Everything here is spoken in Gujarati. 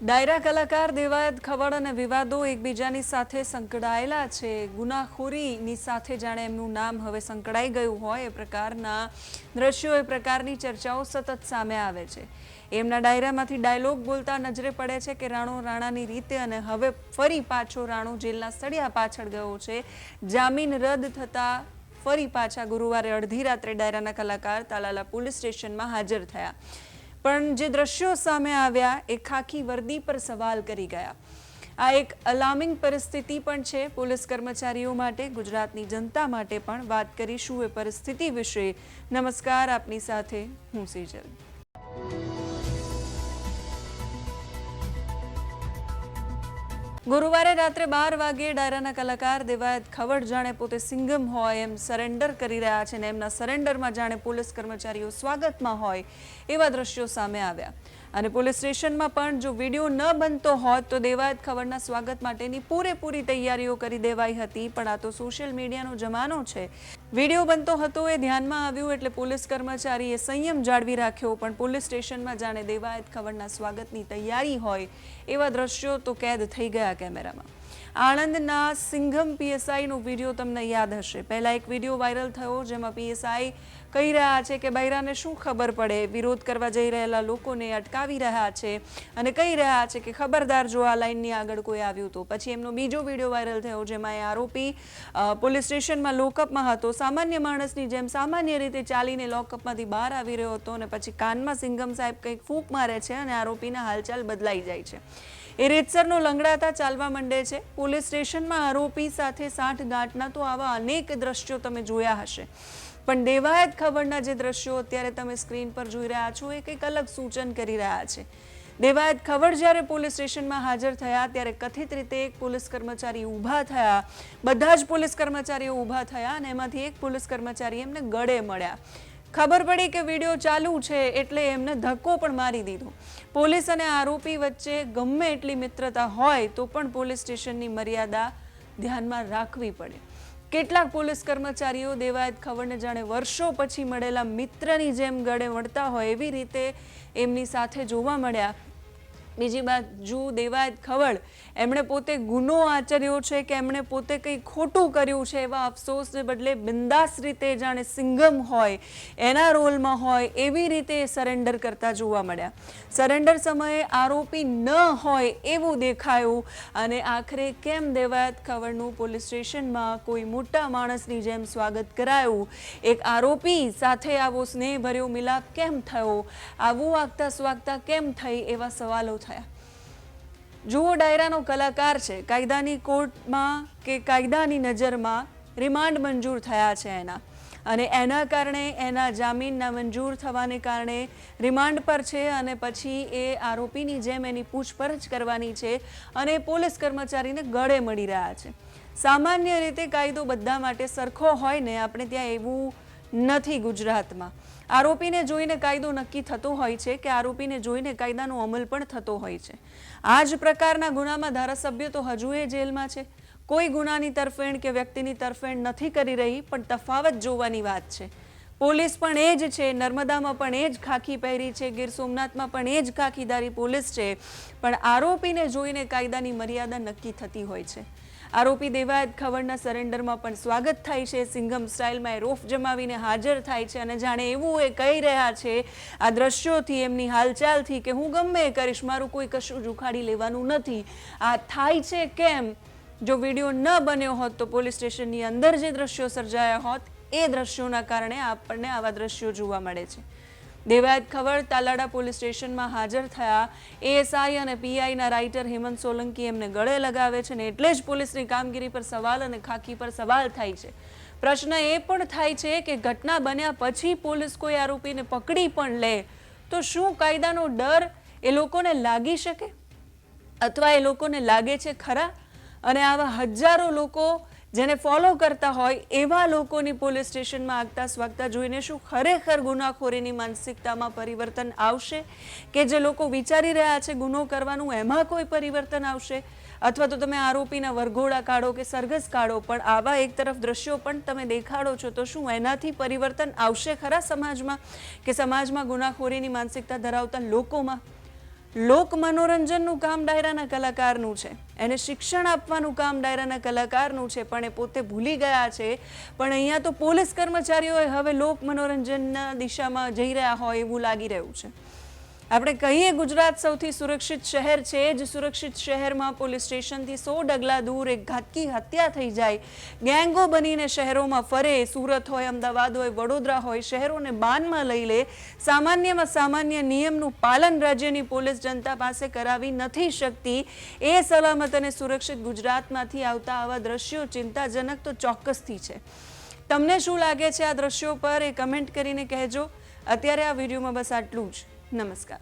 ડાયરા કલાકાર દેવાયત ખવડ અને વિવાદો એકબીજાની સાથે સંકળાયેલા છે. ગુનાખોરીની સાથે જાણે એમનું નામ હવે સંકળાઈ ગયું હોય એ પ્રકારના દ્રશ્યો, એ પ્રકારની ચર્ચાઓ સતત સામે આવે છે. એમના ડાયરામાંથી ડાયલોગ બોલતા નજરે પડે છે કે રાણો રાણાની રીતે અને હવે ફરી પાછો રાણો જેલના સળિયા પાછળ ગયો છે. જામીન રદ થતા ફરી પાછા ગુરુવારે અડધી રાત્રે ડાયરાના કલાકાર તાલાલા પોલીસ સ્ટેશનમાં હાજર થયા. પણ જે દ્રશ્યો સામે આવ્યા એ ખાખી વર્દી પર સવાલ કરી ગયા. આ એક અલાર્મિંગ પરિસ્થિતિ પણ છે. પોલીસ કર્મચારીઓ માટે, ગુજરાતની જનતા માટે પણ વાત કરીશું એ પરિસ્થિતિ વિશે. નમસ્કાર, આપની સાથે હું સેજલ. ગુરુવારે રાત્રે બાર વાગ્યે ડાયરાના કલાકાર દેવાયત ખવડ જાણે પોતે સિંગમ હોય, એમ સરેન્ડર કરી રહ્યા છે ને એમના સરેન્ડરમાં જાણે પોલીસ કર્મચારીઓ સ્વાગતમાં હોય એવા દ્રશ્યો સામે આવ્યા. અને પોલીસ સ્ટેશનમાં પણ જો વીડિયો ન બનતો હોત તો દેવાયત ખવડના સ્વાગત માટેની પૂરેપૂરી તૈયારીઓ કરી દેવાઈ હતી, પણ આ તો સોશિયલ મીડિયાનો જમાનો છે. વીડિયો બનતો હતો એ ધ્યાનમાં આવ્યું એટલે પોલીસ કર્મચારીએ સંયમ જાળવી રાખ્યો, પણ પોલીસ સ્ટેશનમાં જાણે દેવાયત ખબરના સ્વાગતની તૈયારી હોય એવા દ્રશ્યો તો કેદ થઈ ગયા કેમેરામાં. આણંદના સિંઘમ પીએસઆઈનો વીડિયો તમને યાદ હશે. પહેલાં એક વીડિયો વાયરલ થયો જેમાં પીએસઆઈ કહી રહ્યા છે કે બૈરાને શું ખબર પડે? વિરોધ કરવા જઈ રહેલા લોકોને અટકાવી રહ્યા છે અને કહી રહ્યા છે કે ખબરદાર જો આ લાઇનની આગળ કોઈ આવ્યું તો. પછી એમનો બીજો વીડિયો વાયરલ થયો જેમાં એ આરોપી પોલીસ સ્ટેશનમાં લોકઅપમાં હતો. સામાન્ય માણસની જેમ સામાન્ય રીતે ચાલીને લોકઅપમાંથી બહાર આવી રહ્યો હતો અને પછી કાનમાં સિંઘમ સાહેબ કંઈક ફૂંક મારે છે અને આરોપીના હાલચાલ બદલાઈ જાય છે. એ રીતસરનો લંગડાતા ચાલવા માંડે છે. પોલીસ સ્ટેશનમાં આરોપી સાથે સાઠ ગાંઠના તો આવા અનેક દ્રશ્યો તમે જોયા હશે. પણ દેવાયત ખબરના જે દ્રશ્યો અત્યારે તમે સ્ક્રીન પર જોઈ રહ્યા છો, એ કંઈક અલગ સૂચન કરી રહ્યા છે. દેવાયત ખબર જ્યારે પોલીસ સ્ટેશનમાં હાજર થયા, ત્યારે કથિત રીતે એક પોલીસ કર્મચારી ઊભા થયા. બધા જ પોલીસ કર્મચારીઓ ઊભા થયા અને એમાંથી એક પોલીસ કર્મચારી એમને ગળે મળ્યા. ખબર પડી કે વીડિયો ચાલુ છે એટલે એમને ધક્કો પણ મારી દીધો. પોલીસ અને આરોપી વચ્ચે ગમે એટલી મિત્રતા હોય તો પણ પોલીસ સ્ટેશનની મર્યાદા ધ્યાનમાં રાખવી પડે. કેટલાક પોલીસ કર્મચારીઓ દેવાયત ખબરને જાણે વર્ષો પછી મળેલા મિત્રની જેમ ગળે વળતા હોય એવી રીતે એમની સાથે જોવા મળ્યા. બીજી બાજુ દેવાયત ખવડ, એમણે પોતે ગુનો આચર્યો છે કે એમણે પોતે કંઈ ખોટું કર્યું છે એવા અફસોસને બદલે બિંદાસ રીતે જાણે સિંગમ હોય, એના રોલમાં હોય, એવી રીતે સરેન્ડર કરતા જોવા મળ્યા. સરેન્ડર સમયે આરોપી ન હોય એવું દેખાયું અને આખરે કેમ દેવાયત ખવડનું પોલીસ સ્ટેશનમાં કોઈ મોટા માણસની જેમ સ્વાગત કરાયું? એક આરોપી સાથે આવો સ્નેહભર્યો મિલાપ કેમ થયો? આવું વાગતા સ્વાગતા કેમ થઈ એવા સવાલો થયા. જુઓ ડાયરાનો કલાકાર છે. કાયદાની કોર્ટમાં કે કાયદાની નજરમાં રિમાન્ડ મંજૂર થયા છે એના. અને એના કારણે એના જામીનના મંજૂર થવાને કારણે રિમાન્ડ પર છે અને પછી એ આરોપીની જેમ એની પૂછપરછ કરવાની છે અને પોલીસ કર્મચારીને ગળે મળી રહ્યા છે. સામાન્ય રીતે કાયદો બધા માટે સરખો હોય ને, આપણે ત્યાં એવું નથી ગુજરાતમાં. આરોપીને જોઈને કાયદો નક્કી થતો હોય છે કે આરોપીને જોઈને કાયદાનો અમલ પણ થતો હોય છે. આ જ પ્રકારના ગુનામાં ધારાસભ્ય તો હજુ એ જેલમાં છે. કોઈ ગુનાની તરફેણ કે વ્યક્તિની તરફેણ નથી કરી રહી, પણ તફાવત જોવાની વાત છે. પોલીસ પણ એ જ છે, નર્મદામાં પણ એ જ ખાખી પહેરી છે, ગીર સોમનાથમાં પણ એ જ ખાખીદારી પોલીસ છે, પણ આરોપીને જોઈને કાયદાની મર્યાદા નક્કી થતી હોય છે. આરોપી દેવાયત ખવડના સરેન્ડરમાં પણ સ્વાગત થાય છે. સિંઘમ સ્ટાઇલમાં એ રોફ જમાવીને હાજર થાય છે અને જાણે એવું એ કહી રહ્યા છે આ દ્રશ્યોથી, એમની હાલચાલથી કે હું ગમે એ કરીશ, મારું કોઈ કશું જ ઉખાડી લેવાનું નથી. આ થાય છે કેમ? જો વીડિયો ન બન્યો હોત તો પોલીસ સ્ટેશનની અંદર જે દ્રશ્યો સર્જાયા હોત, એ દ્રશ્યોના કારણે આપણને આવા દ્રશ્યો જોવા મળે છે. દેવાયત ખબર તાલાડા પોલીસ સ્ટેશનમાં હાજર થયા. એએસઆઈ અને પીઆઈના રાઇટર હેમંત સોલંકી એમને ગળે લગાવે છે ને એટલે જ પોલીસની કામગીરી પર સવાલ અને ખાકી પર સવાલ થાય છે. પ્રશ્ન એ પણ થાય છે કે ઘટના બન્યા પછી પોલીસ કોઈ આરોપીને પકડી પણ લે તો શું કાયદાનો ડર એ લોકોને લાગી શકે? અથવા એ લોકોને લાગે છે ખરા? અને આવા હજારો લોકો જેને ફોલો કરતા હોય એવા લોકોની પોલીસ સ્ટેશનમાં આગતા સ્વાગતા જોઈને શું ખરેખર ગુનાખોરીની માનસિકતામાં પરિવર્તન આવશે? કે જે લોકો વિચારી રહ્યા છે ગુનો કરવાનું, એમાં કોઈ પરિવર્તન આવશે? અથવા તો તમે આરોપીના વરઘોડા કાઢો કે સરઘસ કાઢો, પણ આવા એક તરફ દ્રશ્યો પણ તમે દેખાડો છો, તો શું એનાથી પરિવર્તન આવશે ખરા સમાજમાં? કે સમાજમાં ગુનાખોરીની માનસિકતા ધરાવતા લોકોમાં? લોક મનોરંજનનું કામ ડાયરાના કલાકારનું છે. એને શિક્ષણ આપવાનું કામ ડાયરાના કલાકારનું છે, પણ એ પોતે ભૂલી ગયા છે. પણ અહીંયા તો પોલીસ કર્મચારીઓ હવે લોક મનોરંજનના દિશામાં જઈ રહ્યા હોય એવું લાગી રહ્યું છે. આપણે કહીએ ગુજરાત સૌથી સુરક્ષિત શહેર છે, જ સુરક્ષિત શહેરમાં પોલીસ સ્ટેશનથી સો ડગલા દૂર એક ઘાતકી હત્યા થઈ જાય. ગેંગો બનીને શહેરોમાં ફરે, સુરત હોય, અમદાવાદ હોય, વડોદરા હોય, શહેરોને બાનમાં લઈ લે. સામાન્યમાં સામાન્ય નિયમનું પાલન રાજ્યની પોલીસ જનતા પાસે કરાવી નથી શકતી. એ સલામત અને સુરક્ષિત ગુજરાતમાંથી આવતા આવા દ્રશ્યો ચિંતાજનક તો ચોક્કસથી છે. તમને શું લાગે છે આ દ્રશ્યો પર? એ કમેન્ટ કરીને કહેજો. અત્યારે આ વિડીયોમાં બસ આટલું જ. નમસ્કાર.